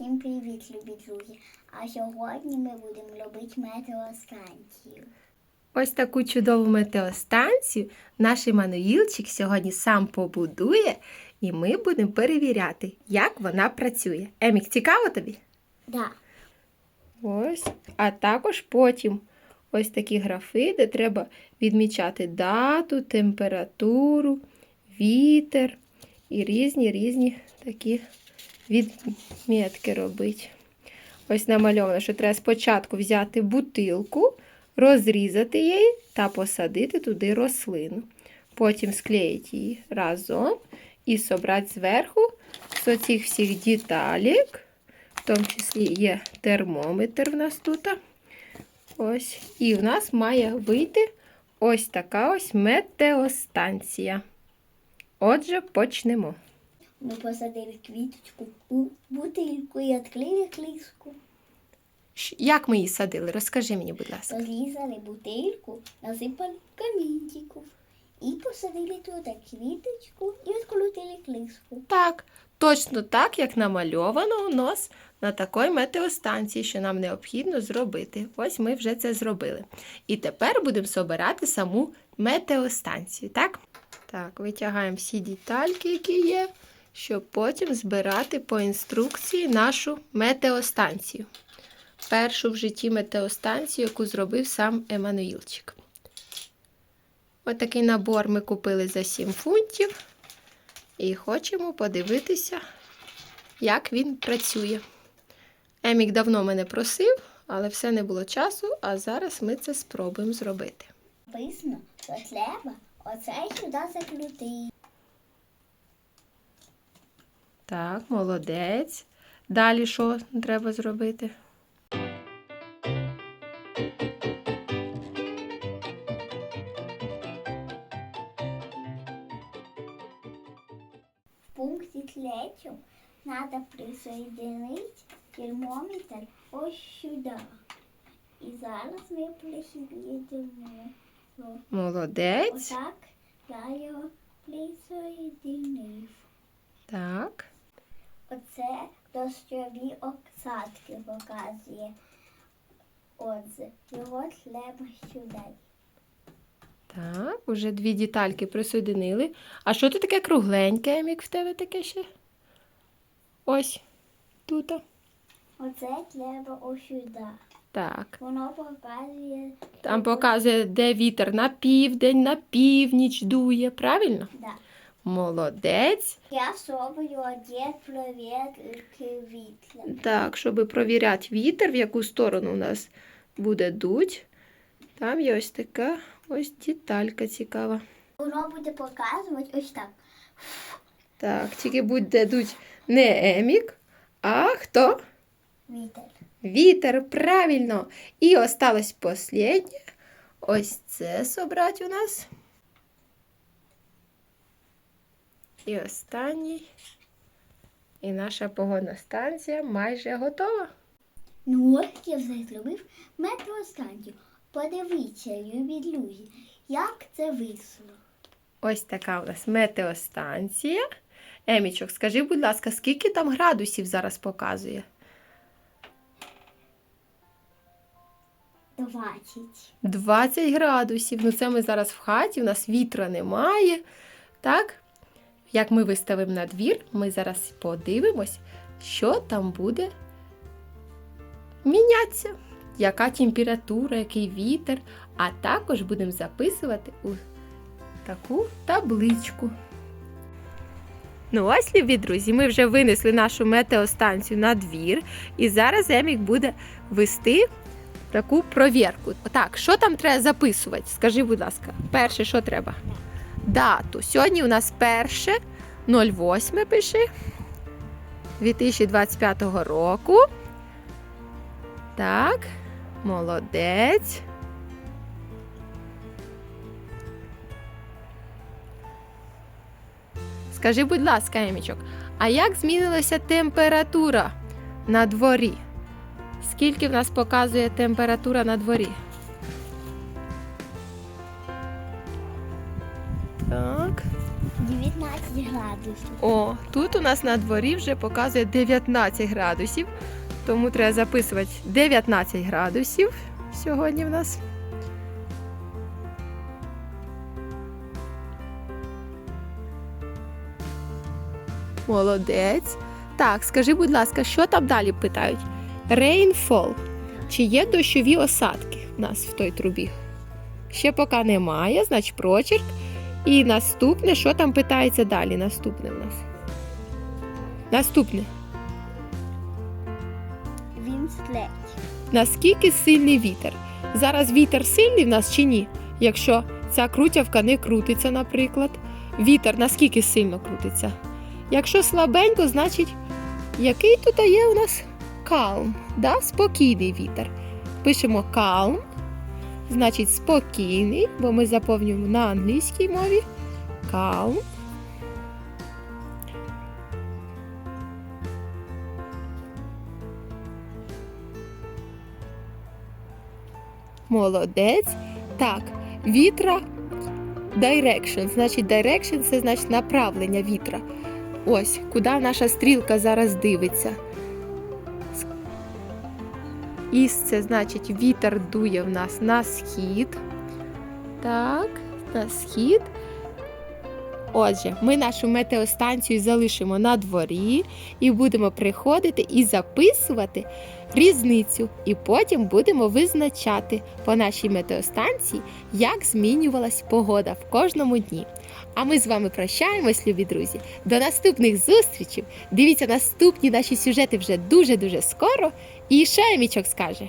Всім привіт, любі друзі! А сьогодні ми будемо робити метеостанцію. Ось таку чудову метеостанцію наш Іммануїлчик сьогодні сам побудує, і ми будемо перевіряти, як вона працює. Емік, цікаво тобі? Да. Ось. А також потім ось такі графи, де треба відмічати дату, температуру, вітер і різні різні такі відмітки робити. Ось намальовано, що треба спочатку взяти бутилку, розрізати її та посадити туди рослину. Потім склеїти її разом і собрати зверху з оцих всіх деталек. В тому числі є термометр в нас тут. Ось. І в нас має вийти ось така ось метеостанція. Отже, почнемо. Ми посадили квіточку у бутильку і відкрили кліску. Щ- Як ми її садили? Розкажи мені, будь ласка. Розрізали бутильку, насипали камінчиків і посадили туди квіточку і відкрутили кліску. Так, точно так, як намальовано у нас на такій метеостанції, що нам необхідно зробити. Ось ми вже це зробили. І тепер будемо собирати саму метеостанцію, так? Так, витягаємо всі детальки, які є, щоб потім збирати по інструкції нашу метеостанцію. Першу в житті метеостанцію, яку зробив сам Еммануїлчик. Ось такий набор ми купили за 7 фунтів. І хочемо подивитися, як він працює. Емік давно мене просив, але все не було часу, а зараз ми це спробуємо зробити. Написано, що треба оцей сюди закрутити. Так, молодець. Далі що треба зробити? В пункті третьому треба присоединити термометр ось сюди. І зараз ми присоединимо. Молодець. Отак я його присоединив. Так. Оце дощові обсадки показує. Отже, його треба сюди. Так, уже дві детальки присоединили. А що тут таке кругленьке, Емік, в тебе таке ще? Ось. Тут. Оце треба ось сюди. Так. Воно показує. Там показує, де вітер на південь, на північ дує, правильно? Да. Молодець. Я собою одет провірки вітра. Так, щоб провіряти вітер, в яку сторону у нас буде дуть. Там є ось така ось деталька цікава. Воно буде показувати ось так. Так, тільки буде дуть не емік, а хто? Вітер. Вітер, правильно. І осталось останнє. Ось це собрати у нас. І останній. І наша погодна станція майже готова. Ну, ось я вже зробив метеостанцію. Подивіться, любі друзі, як це вийшло. Ось така у нас метеостанція. Емічок, скажи, будь ласка, скільки там градусів зараз показує? 20. 20 градусів. Ну, це ми зараз в хаті, у нас вітра немає. Так? Як ми виставимо на двір, ми зараз подивимось, що там буде мінятися. Яка температура, який вітер, а також будемо записувати у таку табличку. Ну ось, любі друзі, ми вже винесли нашу метеостанцію на двір, і зараз Емік буде вести таку провірку. Так, що там треба записувати? Скажи, будь ласка, перше, що треба? Дату. Сьогодні у нас перше 08 пиши 2025 року. Так, молодець. Скажи, будь ласка, Емічок, а як змінилася температура на дворі? Скільки в нас показує температура на дворі? Так. 19 градусів. О, тут у нас на дворі вже показує 19 градусів, тому треба записувати 19 градусів сьогодні в нас. Молодець. Так, скажи, будь ласка, що там далі питають? Rainfall. Чи є дощові осадки в нас в той трубі? Ще поки немає, значить прочерк. І наступне, що там питається далі? Наступне в нас. Наступне. Він слеть. Наскільки сильний вітер? Зараз вітер сильний в нас чи ні? Якщо ця крутявка не крутиться, наприклад. Вітер наскільки сильно крутиться? Якщо слабенько, значить, який тут є у нас calm, да? спокійний вітер. Пишемо calm, значить спокійний, бо ми заповнюємо на англійській мові. Calm. Молодець. Так, вітра direction. Значить, direction це значить направлення вітра. Ось, куди наша стрілка зараз дивиться. Іс це значить вітер дує в нас на схід. Так, на схід. Отже, ми нашу метеостанцію залишимо на дворі і будемо приходити і записувати різницю. І потім будемо визначати по нашій метеостанції, як змінювалась погода в кожному дні. А ми з вами прощаємось, любі друзі. До наступних зустрічей. Дивіться наступні наші сюжети вже дуже-дуже скоро. І що Емічок скаже?